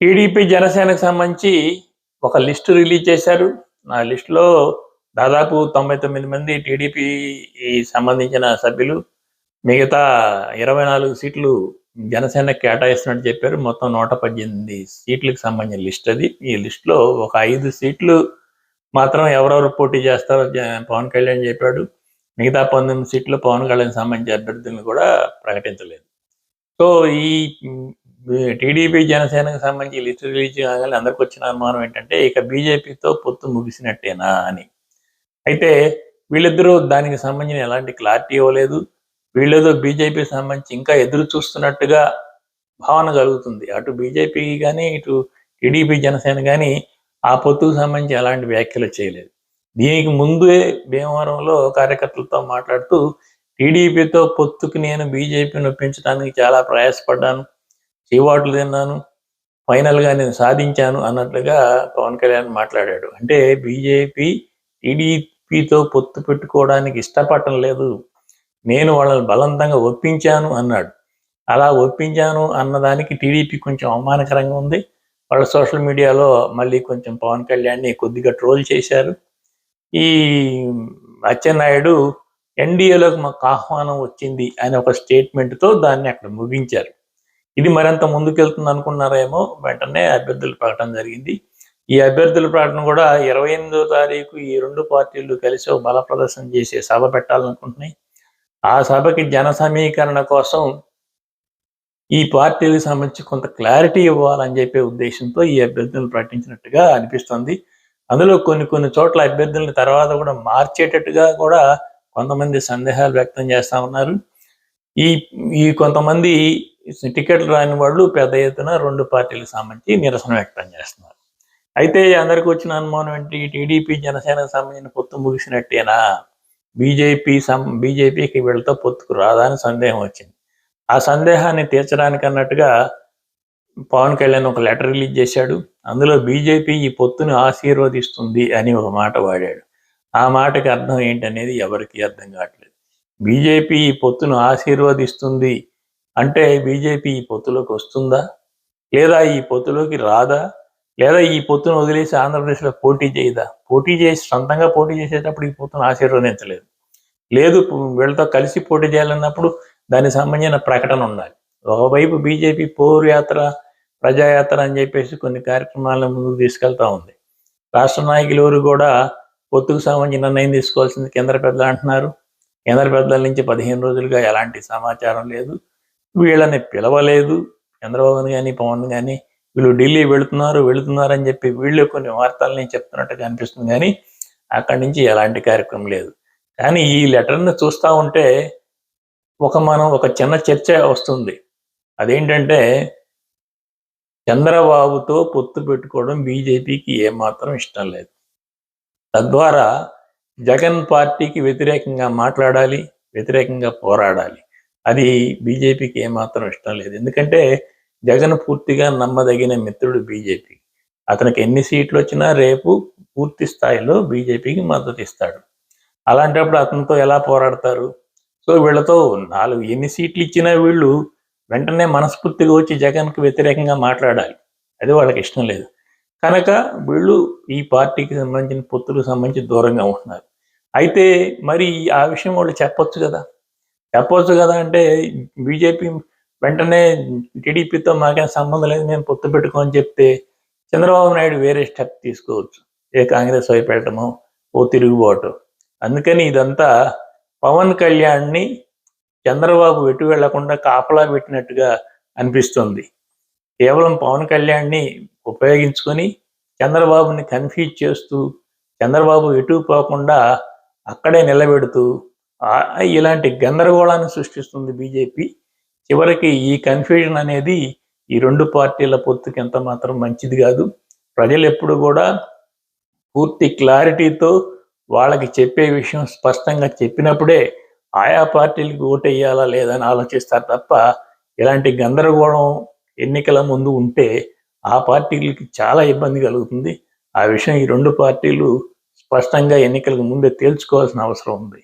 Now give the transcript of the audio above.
TDP జనసేనకు సంబంధించి ఒక లిస్టు రిలీజ్ చేశారు. ఆ లిస్టులో దాదాపు తొంభై తొమ్మిది మంది టీడీపీ సంబంధించిన సభ్యులు మిగతా ఇరవై నాలుగు సీట్లు జనసేన కేటాయిస్తున్నట్టు చెప్పారు. మొత్తం నూట పద్దెనిమిది సీట్లకు సంబంధించిన లిస్ట్ అది. ఈ లిస్టులో ఒక ఐదు సీట్లు మాత్రం ఎవరెవరు పోటీ చేస్తారో పవన్ కళ్యాణ్ చెప్పాడు. మిగతా పంతొమ్మిది సీట్లు పవన్ కళ్యాణ్ సంబంధించిన అభ్యర్థులను కూడా ప్రకటించలేదు. సో ఈ టీడీపీ జనసేనకు సంబంధించి లిస్టు రిలీజ్ కాగానే అందరికి వచ్చిన అనుమానం ఏంటంటే ఇక బీజేపీతో పొత్తు ముగిసినట్టేనా అని. అయితే వీళ్ళిద్దరూ దానికి సంబంధించిన ఎలాంటి క్లారిటీ ఇవ్వలేదు. వీళ్ళేదో బీజేపీ సంబంధించి ఇంకా ఎదురు చూస్తున్నట్టుగా భావన కలుగుతుంది. అటు బీజేపీ కానీ ఇటు టీడీపీ జనసేన కానీ ఆ పొత్తుకు సంబంధించి ఎలాంటి వ్యాఖ్యలు చేయలేదు. దీనికి ముందే భీమవరంలో కార్యకర్తలతో మాట్లాడుతూ టీడీపీతో పొత్తుకు నేను బీజేపీని ఒప్పించడానికి చాలా ప్రయాసపడ్డాను. చేవాట్లు తిన్నాను ఫైనల్గా నేను సాధించాను అన్నట్లుగా పవన్ కళ్యాణ్ మాట్లాడాడు. అంటే బీజేపీ టీడీపీతో పొత్తు పెట్టుకోవడానికి ఇష్టపడటం లేదు. నేను వాళ్ళని బలవంతంగా ఒప్పించాను అన్నాడు. అలా ఒప్పించాను అన్నదానికి టీడీపీ కొంచెం అవమానకరంగా ఉంది. వాళ్ళ సోషల్ మీడియాలో మళ్ళీ కొంచెం పవన్ కళ్యాణ్ని కొద్దిగా ట్రోల్ చేశారు. ఈ అచ్చెన్నాయుడు ఎన్డీఏలోకి మాకు ఆహ్వానం వచ్చింది అనే ఒక స్టేట్మెంట్తో దాన్ని అక్కడ ముగించారు. ఇది మరింత ముందుకెళ్తుంది అనుకున్నారేమో వెంటనే అభ్యర్థుల ప్రకటన జరిగింది. ఈ అభ్యర్థుల ప్రకటన కూడా ఇరవై ఎనిమిదో తారీఖు ఈ రెండు పార్టీలు కలిసి బల ప్రదర్శన చేసే సభ పెట్టాలనుకుంటున్నాయి. ఆ సభకి జన సమీకరణ కోసం ఈ పార్టీలకు సంబంధించి కొంత క్లారిటీ ఇవ్వాలని చెప్పే ఉద్దేశంతో ఈ అభ్యర్థులను ప్రకటించినట్టుగా అనిపిస్తుంది. అందులో కొన్ని కొన్ని చోట్ల అభ్యర్థులను తర్వాత కూడా మార్చేటట్టుగా కూడా కొంతమంది సందేహాలు వ్యక్తం చేస్తా ఉన్నారు. ఈ ఈ కొంతమంది టికెట్లు రాని వాళ్ళు పెద్ద ఎత్తున రెండు పార్టీలకు సంబంధించి నిరసన వ్యక్తం చేస్తున్నారు. అయితే అందరికి వచ్చిన అనుమానం ఏంటి? టీడీపీ జనసేనకు సంబంధించిన పొత్తు ముగిసినట్టేనా? బీజేపీ సం బీజేపీకి వీళ్ళతో పొత్తుకు రాదా అని సందేహం వచ్చింది. ఆ సందేహాన్ని తీర్చడానికి అన్నట్టుగా పవన్ కళ్యాణ్ ఒక లెటర్ రిలీజ్ చేశాడు. అందులో బీజేపీ ఈ పొత్తుని ఆశీర్వదిస్తుంది అని ఒక మాట వాడాడు. ఆ మాటకి అర్థం ఏంటనేది ఎవరికి అర్థం కావట్లేదు. బీజేపీ ఈ పొత్తును ఆశీర్వదిస్తుంది అంటే బీజేపీ ఈ పొత్తులోకి వస్తుందా? లేదా ఈ పొత్తులోకి రాదా? లేదా ఈ పొత్తును వదిలేసి ఆంధ్రప్రదేశ్లో పోటీ చేయదా? పోటీ చేసి సొంతంగా పోటీ చేసేటప్పుడు ఈ పొత్తును ఆశీర్వదించలేదు. లేదు వీళ్ళతో కలిసి పోటీ చేయాలన్నప్పుడు దానికి సంబంధించిన ప్రకటన ఉండాలి. ఒకవైపు బీజేపీ పోరు యాత్ర ప్రజాయాత్ర అని చెప్పేసి కొన్ని కార్యక్రమాలను ముందుకు తీసుకెళ్తా ఉంది. రాష్ట్ర నాయకులు ఎవరు కూడా పొత్తుకు సంబంధించిన నిర్ణయం తీసుకోవాల్సింది కేంద్ర పెద్దలు అంటున్నారు. కేంద్ర పెద్దల నుంచి పదిహేను రోజులుగా ఎలాంటి సమాచారం లేదు. వీళ్ళని పిలవలేదు. చంద్రబాబుని కానీ పవన్ కానీ వీళ్ళు ఢిల్లీ వెళుతున్నారు వెళుతున్నారు అని చెప్పి వీళ్ళు కొన్ని వార్తల్ని చెప్తున్నట్టుగా అనిపిస్తుంది. కానీ అక్కడి నుంచి ఎలాంటి కార్యక్రమం లేదు. కానీ ఈ లెటర్ని చూస్తూ ఉంటే ఒక మనం ఒక చిన్న చర్చ వస్తుంది. అదేంటంటే చంద్రబాబుతో పొత్తు పెట్టుకోవడం బీజేపీకి ఏమాత్రం ఇష్టం లేదు. తద్వారా జగన్ పార్టీకి వ్యతిరేకంగా మాట్లాడాలి వ్యతిరేకంగా పోరాడాలి. అది బీజేపీకి ఏమాత్రం ఇష్టం లేదు. ఎందుకంటే జగన్ పూర్తిగా నమ్మదగిన మిత్రుడు బీజేపీ. అతనికి ఎన్ని సీట్లు వచ్చినా రేపు పూర్తి స్థాయిలో బీజేపీకి మద్దతు ఇస్తాడు. అలాంటప్పుడు అతనితో ఎలా పోరాడతారు? సో వీళ్ళతో నాలుగు ఎన్ని సీట్లు ఇచ్చినా వీళ్ళు వెంటనే మనస్ఫూర్తిగా వచ్చి జగన్కి వ్యతిరేకంగా మాట్లాడాలి. అది వాళ్ళకి ఇష్టం లేదు. కనుక వీళ్ళు ఈ పార్టీకి సంబంధించిన పొత్తులకు సంబంధించి దూరంగా ఉంటున్నారు. అయితే మరి ఆ విషయం వాళ్ళు చెప్పొచ్చు కదా? చెప్పవచ్చు కదా అంటే బీజేపీ వెంటనే టీడీపీతో మాకేం సంబంధం లేదు మేము పొత్తు పెట్టుకోని చెప్తే చంద్రబాబు నాయుడు వేరే స్టెప్ తీసుకోవచ్చు. ఏ కాంగ్రెస్ వైపు ఓ తిరుగుబాటు. అందుకని ఇదంతా పవన్ కళ్యాణ్ని చంద్రబాబు ఎటు వెళ్ళకుండా కాపలా పెట్టినట్టుగా అనిపిస్తుంది. కేవలం పవన్ కళ్యాణ్ని ఉపయోగించుకొని చంద్రబాబుని కన్ఫ్యూజ్ చేస్తూ చంద్రబాబు ఎటు పోకుండా అక్కడే నిలబెడుతూ ఇలాంటి గందరగోళాన్ని సృష్టిస్తుంది బీజేపీ. చివరికి ఈ కన్ఫ్యూజన్ అనేది ఈ రెండు పార్టీల పొత్తుకి ఎంత మాత్రం మంచిది కాదు. ప్రజలు ఎప్పుడు కూడా పూర్తి క్లారిటీతో వాళ్ళకి చెప్పే విషయం స్పష్టంగా చెప్పినప్పుడే ఆయా పార్టీలకు ఓటేయాలా లేదా అని ఆలోచిస్తారు తప్ప ఇలాంటి గందరగోళం ఎన్నికల ముందు ఉంటే ఆ పార్టీలకి చాలా ఇబ్బంది కలుగుతుంది. ఆ విషయం ఈ రెండు పార్టీలు స్పష్టంగా ఎన్నికలకు ముందే తేల్చుకోవాల్సిన అవసరం ఉంది.